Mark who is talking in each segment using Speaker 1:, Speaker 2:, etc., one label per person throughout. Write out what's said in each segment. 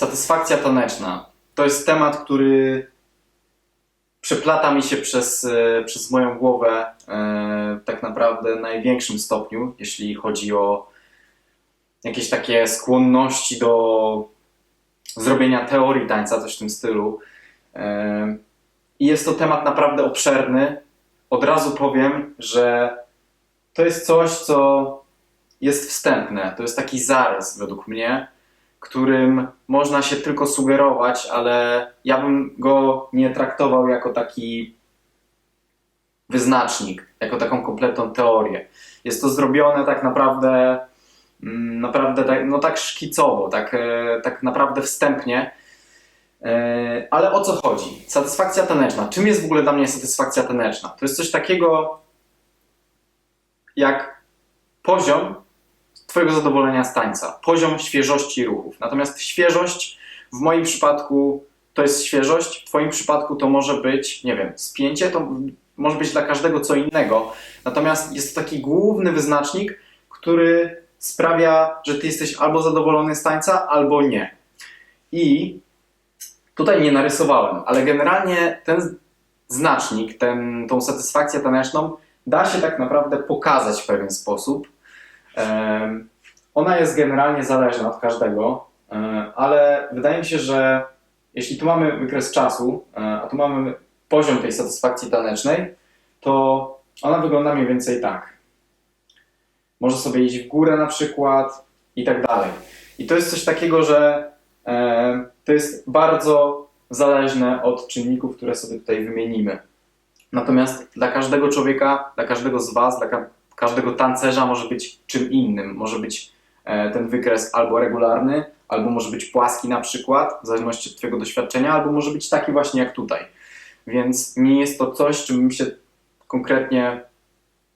Speaker 1: Satysfakcja taneczna. To jest temat, który przeplata mi się przez, e, przez moją głowę e, tak naprawdę największym stopniu, jeśli chodzi o jakieś takie skłonności do zrobienia teorii tańca, coś w tym stylu. E, I jest to temat naprawdę obszerny. Od razu powiem, że to jest coś, co jest wstępne. To jest taki zarys według mnie, którym można się tylko sugerować, ale ja bym go nie traktował jako taki wyznacznik, jako taką kompletną teorię. Jest to zrobione tak naprawdę, mm, naprawdę tak, no tak szkicowo, tak, e, tak naprawdę wstępnie. E, Ale o co chodzi? Satysfakcja taneczna. Czym jest w ogóle dla mnie satysfakcja taneczna? To jest coś takiego jak poziom Twojego zadowolenia z tańca, poziom świeżości ruchów. Natomiast świeżość w moim przypadku to jest świeżość, w Twoim przypadku to może być, nie wiem, spięcie, to może być dla każdego co innego. Natomiast jest to taki główny wyznacznik, który sprawia, że Ty jesteś albo zadowolony z tańca, albo nie. I tutaj nie narysowałem, ale generalnie ten znacznik, ten, tą satysfakcję taneczną da się tak naprawdę pokazać w pewien sposób. Ona jest generalnie zależna od każdego, ale wydaje mi się, że jeśli tu mamy wykres czasu, e, a tu mamy poziom tej satysfakcji tanecznej, to ona wygląda mniej więcej tak. Może sobie iść w górę na przykład i tak dalej. I to jest coś takiego, że to jest bardzo zależne od czynników, które sobie tutaj wymienimy. Natomiast dla każdego człowieka, dla każdego z Was, dla każdego tancerza może być czym innym. Może być e, ten wykres albo regularny, albo może być płaski na przykład, w zależności od Twojego doświadczenia, albo może być taki właśnie jak tutaj. Więc nie jest to coś, czym bym się konkretnie,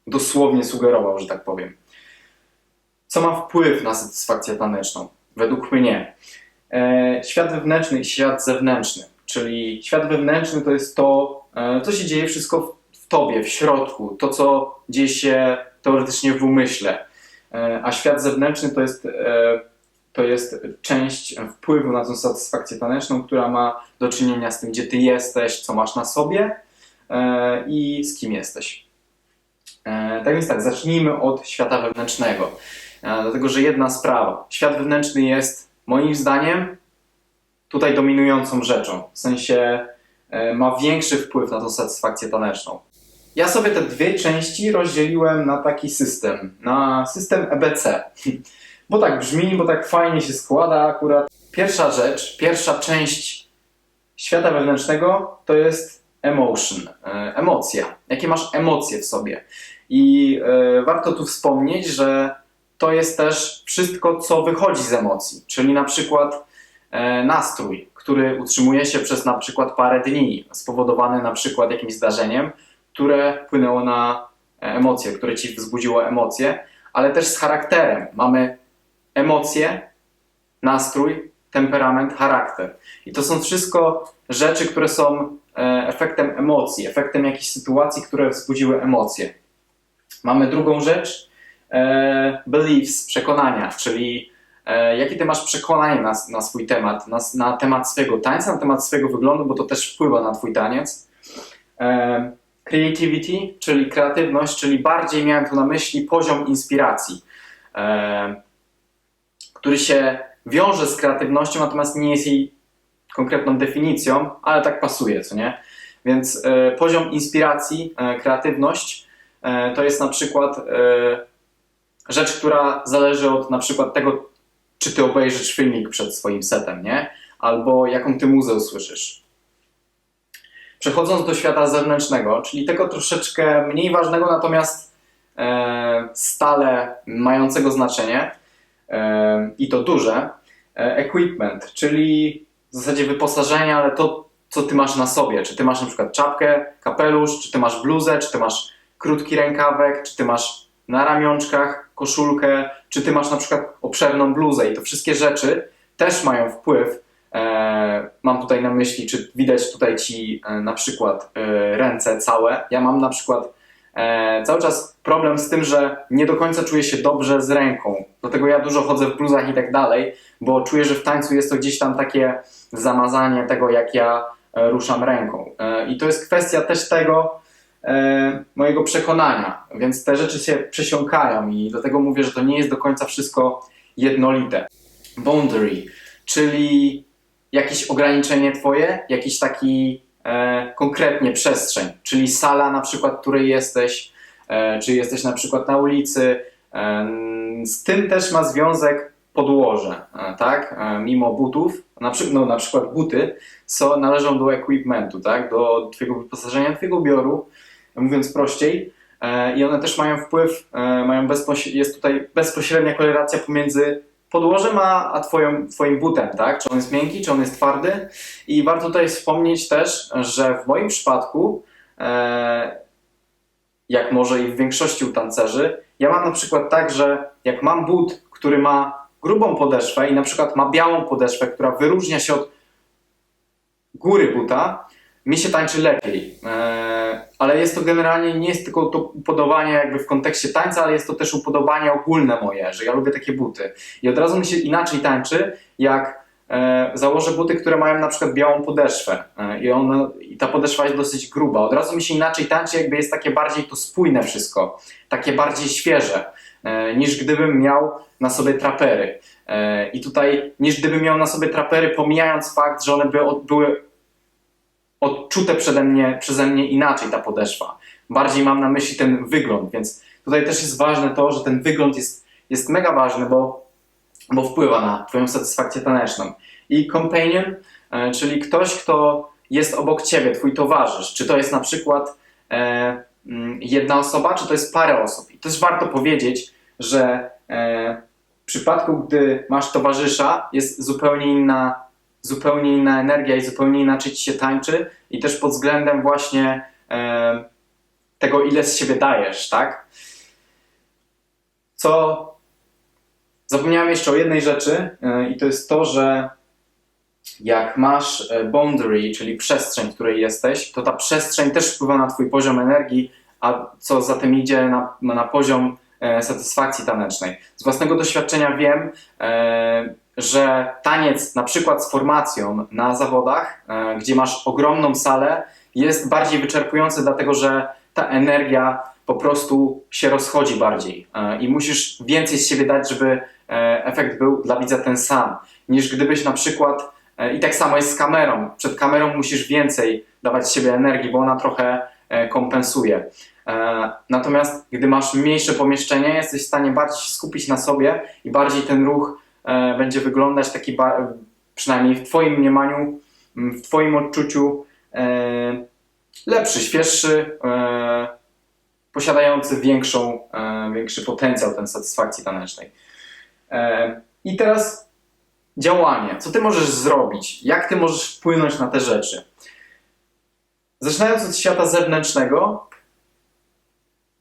Speaker 1: dosłownie sugerował, że tak powiem. Co ma wpływ na satysfakcję taneczną? Według mnie e, świat wewnętrzny i świat zewnętrzny. Czyli świat wewnętrzny to jest to, e, co się dzieje wszystko w, tobie, w środku, to co dzieje się teoretycznie w umyśle. E, a świat zewnętrzny to jest, e, to jest część wpływu na tą satysfakcję taneczną, która ma do czynienia z tym, gdzie ty jesteś, co masz na sobie e, i z kim jesteś. Tak więc tak, zacznijmy od świata wewnętrznego. Dlatego, że jedna sprawa. Świat wewnętrzny jest moim zdaniem tutaj dominującą rzeczą. W sensie ma większy wpływ na tą satysfakcję taneczną. Ja sobie te dwie części rozdzieliłem na taki system, na system EBC. Bo tak brzmi, bo tak fajnie się składa akurat. Pierwsza rzecz, pierwsza część świata wewnętrznego to jest emotion, e, emocja. Jakie masz emocje w sobie. I e, warto tu wspomnieć, że to jest też wszystko, co wychodzi z emocji, czyli na przykład e, nastrój, który utrzymuje się przez na przykład parę dni, spowodowany na przykład jakimś zdarzeniem, które wpłynęło na e, emocje, które ci wzbudziło emocje, ale też z charakterem. Mamy emocje, nastrój, temperament, charakter. I to są wszystko rzeczy, które są e, efektem emocji, efektem jakichś sytuacji, które wzbudziły emocje. Mamy drugą rzecz, e, beliefs, przekonania, czyli jakie ty masz przekonanie na, na swój temat, na, na temat swojego tańca, na temat swojego wyglądu, bo to też wpływa na twój taniec. Creativity, czyli kreatywność, czyli bardziej miałem tu na myśli poziom inspiracji, e, który się wiąże z kreatywnością, natomiast nie jest jej konkretną definicją, ale tak pasuje, co nie? Więc e, poziom inspiracji, e, kreatywność e, to jest na przykład e, rzecz, która zależy od na przykład tego, czy ty obejrzysz filmik przed swoim setem, nie? Albo jaką ty muzę usłyszysz. Przechodząc do świata zewnętrznego, czyli tego troszeczkę mniej ważnego, natomiast e, stale mającego znaczenie e, i to duże, e, equipment, czyli w zasadzie wyposażenie, ale to, co ty masz na sobie. Czy ty masz na przykład czapkę, kapelusz, czy ty masz bluzę, czy ty masz krótki rękawek, czy ty masz na ramionczkach koszulkę, czy ty masz na przykład obszerną bluzę i to wszystkie rzeczy też mają wpływ. E, mam tutaj na myśli, czy widać tutaj ci e, na przykład e, ręce całe. Ja mam na przykład cały czas problem z tym, że nie do końca czuję się dobrze z ręką. Dlatego ja dużo chodzę w bluzach i tak dalej, bo czuję, że w tańcu jest to gdzieś tam takie zamazanie tego, jak ja ruszam ręką. I to jest kwestia też tego mojego przekonania, więc te rzeczy się przesiąkają i dlatego mówię, że to nie jest do końca wszystko jednolite. Boundary, czyli jakieś ograniczenie twoje, jakiś taki e, konkretnie przestrzeń, czyli sala na przykład, której jesteś, e, czy jesteś na przykład na ulicy. E, z tym też ma związek podłoże, e, tak? E, mimo butów, na, przy, no, na przykład buty są, należą do equipmentu, tak? Do twojego wyposażenia, twojego ubioru, mówiąc prościej. E, I one też mają wpływ, mają jest tutaj bezpośrednia korelacja pomiędzy podłożem a, a twoją, twoim butem, tak? Czy on jest miękki, czy on jest twardy. I warto tutaj wspomnieć też, że w moim przypadku, e, jak może i w większości u tancerzy, ja mam na przykład tak, że jak mam but, który ma grubą podeszwę i na przykład ma białą podeszwę, która wyróżnia się od góry buta, mi się tańczy lepiej. E, ale jest to generalnie, nie jest tylko to upodobanie jakby w kontekście tańca, ale jest to też upodobanie ogólne moje, że ja lubię takie buty. I od razu mi się inaczej tańczy, jak e, założę buty, które mają na przykład białą podeszwę e, i, i ta podeszwa jest dosyć gruba. Od razu mi się inaczej tańczy, jakby jest takie bardziej to spójne wszystko, takie bardziej świeże, e, niż gdybym miał na sobie trapery. I tutaj, niż gdybym miał na sobie trapery, pomijając fakt, że one by były odczute przeze mnie, przeze mnie inaczej ta podeszwa. Bardziej mam na myśli ten wygląd, więc tutaj też jest ważne to, że ten wygląd jest, jest mega ważny, bo, bo wpływa na Twoją satysfakcję taneczną. I companion, e, czyli ktoś, kto jest obok Ciebie, Twój towarzysz. Czy to jest na przykład e, mm, jedna osoba, czy to jest parę osób. I też warto powiedzieć, że e, w przypadku, gdy masz towarzysza, jest zupełnie inna zupełnie inna energia i zupełnie inaczej ci się tańczy i też pod względem właśnie e, tego, ile z siebie dajesz, tak? Co zapomniałem jeszcze o jednej rzeczy e, i to jest to, że jak masz e, boundary, czyli przestrzeń, w której jesteś, to ta przestrzeń też wpływa na twój poziom energii, a co za tym idzie na, na poziom e, satysfakcji tanecznej. Z własnego doświadczenia wiem, e, że taniec na przykład z formacją na zawodach, e, gdzie masz ogromną salę, jest bardziej wyczerpujący, dlatego że ta energia po prostu się rozchodzi bardziej e, i musisz więcej z siebie dać, żeby e, efekt był dla widza ten sam, niż gdybyś na przykład, i tak samo jest z kamerą, przed kamerą musisz więcej dawać z siebie energii, bo ona trochę kompensuje. Natomiast gdy masz mniejsze pomieszczenie, jesteś w stanie bardziej się skupić na sobie i bardziej ten ruch będzie wyglądać taki, przynajmniej w Twoim mniemaniu, m, w Twoim odczuciu, e, lepszy, świeższy, e, posiadający większą, e, większy potencjał ten satysfakcji tanecznej. E, I teraz działanie. Co Ty możesz zrobić? Jak Ty możesz wpłynąć na te rzeczy? Zaczynając od świata zewnętrznego,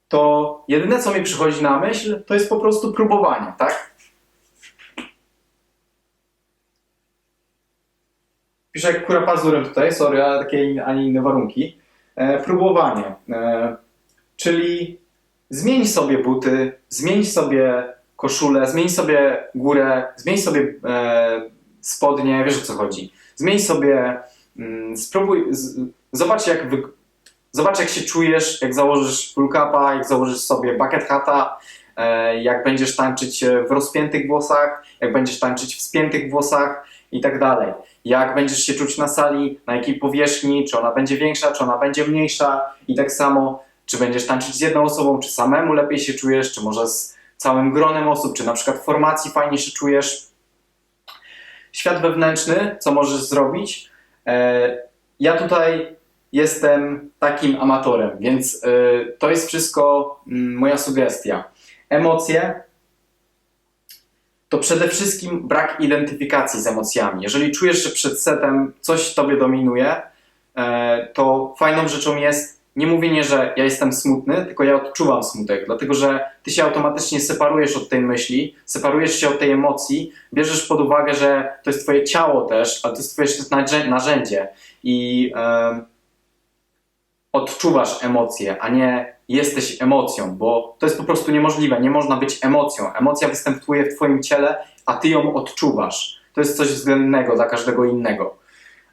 Speaker 1: to jedyne, co mi przychodzi na myśl, to jest po prostu próbowanie, tak? Piszę jak kura pazurem tutaj, sorry, ale takie, a nie inne warunki. E, próbowanie, e, czyli zmień sobie buty, zmień sobie koszulę, zmień sobie górę, zmień sobie e, spodnie, wiesz o co chodzi. Zmień sobie, mm, spróbuj, z, zobacz jak wy, Zobacz, jak się czujesz, jak założysz full capa, jak założysz sobie bucket hata, jak będziesz tańczyć w rozpiętych włosach, jak będziesz tańczyć w spiętych włosach i tak dalej. Jak będziesz się czuć na sali, na jakiej powierzchni, czy ona będzie większa, czy ona będzie mniejsza i tak samo, czy będziesz tańczyć z jedną osobą, czy samemu lepiej się czujesz, czy może z całym gronem osób, czy na przykład w formacji fajnie się czujesz. Świat wewnętrzny, co możesz zrobić? E, Ja tutaj jestem takim amatorem, więc to jest wszystko mm, moja sugestia. Emocje to przede wszystkim brak identyfikacji z emocjami. Jeżeli czujesz, że przed setem coś tobie dominuje, e, to fajną rzeczą jest nie mówienie, że ja jestem smutny, tylko ja odczuwam smutek, dlatego że ty się automatycznie separujesz od tej myśli, separujesz się od tej emocji, bierzesz pod uwagę, że to jest twoje ciało też, ale to jest twoje narzę- narzędzie i odczuwasz emocje, a nie jesteś emocją, bo to jest po prostu niemożliwe. Nie można być emocją. Emocja występuje w Twoim ciele, a Ty ją odczuwasz. To jest coś względnego dla każdego innego.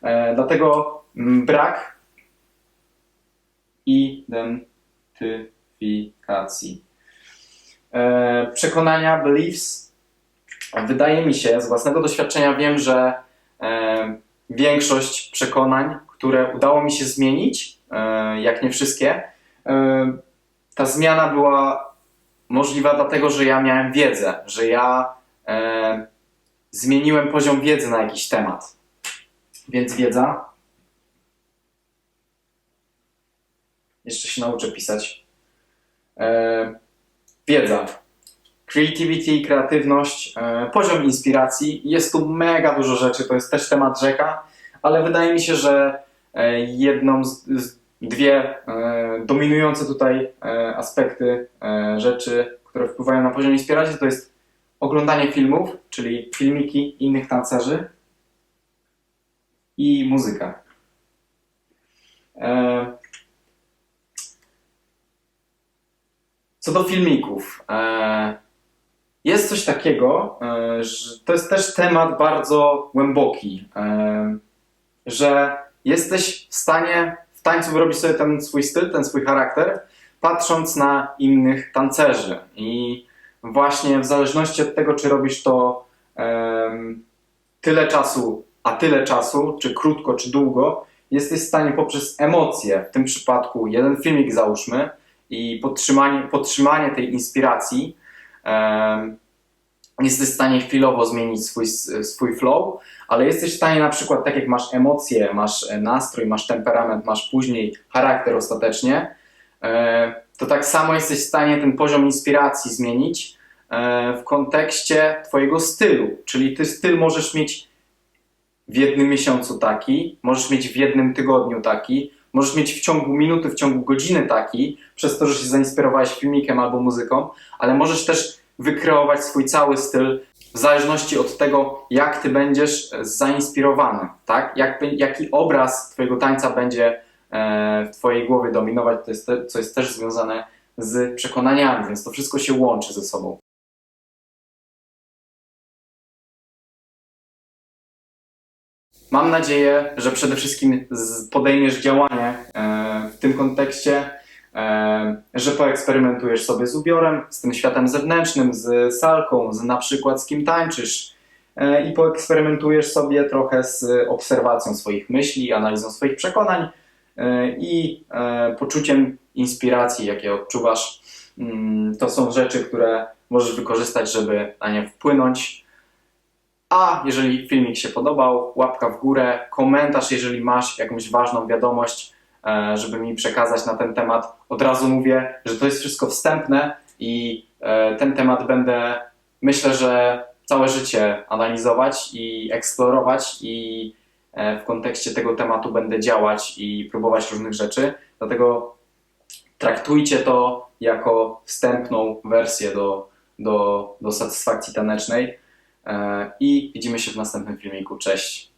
Speaker 1: E, dlatego mm, brak identyfikacji. E, przekonania, beliefs. Wydaje mi się, z własnego doświadczenia wiem, że e, większość przekonań, które udało mi się zmienić, e, jak nie wszystkie, ta zmiana była możliwa dlatego, że ja miałem wiedzę, że ja e, zmieniłem poziom wiedzy na jakiś temat. Więc wiedza. Jeszcze się nauczę pisać. E, wiedza. Creativity, kreatywność, e, poziom inspiracji. Jest tu mega dużo rzeczy, to jest też temat rzeka, ale wydaje mi się, że e, jedną z, z dwie e, dominujące tutaj e, aspekty e, rzeczy, które wpływają na poziom inspiracji, to jest oglądanie filmów, czyli filmiki innych tancerzy i muzyka. Co do filmików, jest coś takiego, że to jest też temat bardzo głęboki, że jesteś w stanie tańcu wyrobić sobie ten swój styl, ten swój charakter, patrząc na innych tancerzy. I właśnie w zależności od tego, czy robisz to em, tyle czasu, a tyle czasu, czy krótko, czy długo, jesteś w stanie poprzez emocje, w tym przypadku jeden filmik załóżmy, i podtrzymanie, podtrzymanie tej inspiracji, em, jesteś w stanie chwilowo zmienić swój, swój flow, ale jesteś w stanie na przykład, tak jak masz emocje, masz e, nastrój, masz temperament, masz później charakter ostatecznie, e, to tak samo jesteś w stanie ten poziom inspiracji zmienić e, w kontekście Twojego stylu. Czyli Ty styl możesz mieć w jednym miesiącu taki, możesz mieć w jednym tygodniu taki, możesz mieć w ciągu minuty, w ciągu godziny taki, przez to, że się zainspirowałeś filmikiem albo muzyką, ale możesz też wykreować swój cały styl w zależności od tego, jak ty będziesz zainspirowany, tak? Jak, jaki obraz twojego tańca będzie e, w twojej głowie dominować, to jest te, co jest też związane z przekonaniami, więc to wszystko się łączy ze sobą. Mam nadzieję, że przede wszystkim podejmiesz działanie e, w tym kontekście, e, że poeksperymentujesz sobie z ubiorem, z tym światem zewnętrznym, z salką, z na przykład z kim tańczysz e, i poeksperymentujesz sobie trochę z obserwacją swoich myśli, analizą swoich przekonań e, i e, poczuciem inspiracji, jakie odczuwasz. Mm, To są rzeczy, które możesz wykorzystać, żeby na nie wpłynąć. A jeżeli filmik się podobał, łapka w górę, komentarz, jeżeli masz jakąś ważną wiadomość, żeby mi przekazać na ten temat. Od razu mówię, że to jest wszystko wstępne i e, ten temat będę, myślę, że całe życie analizować i eksplorować i e, w kontekście tego tematu będę działać i próbować różnych rzeczy. Dlatego traktujcie to jako wstępną wersję do, do, do satysfakcji tanecznej. E, I widzimy się w następnym filmiku. Cześć!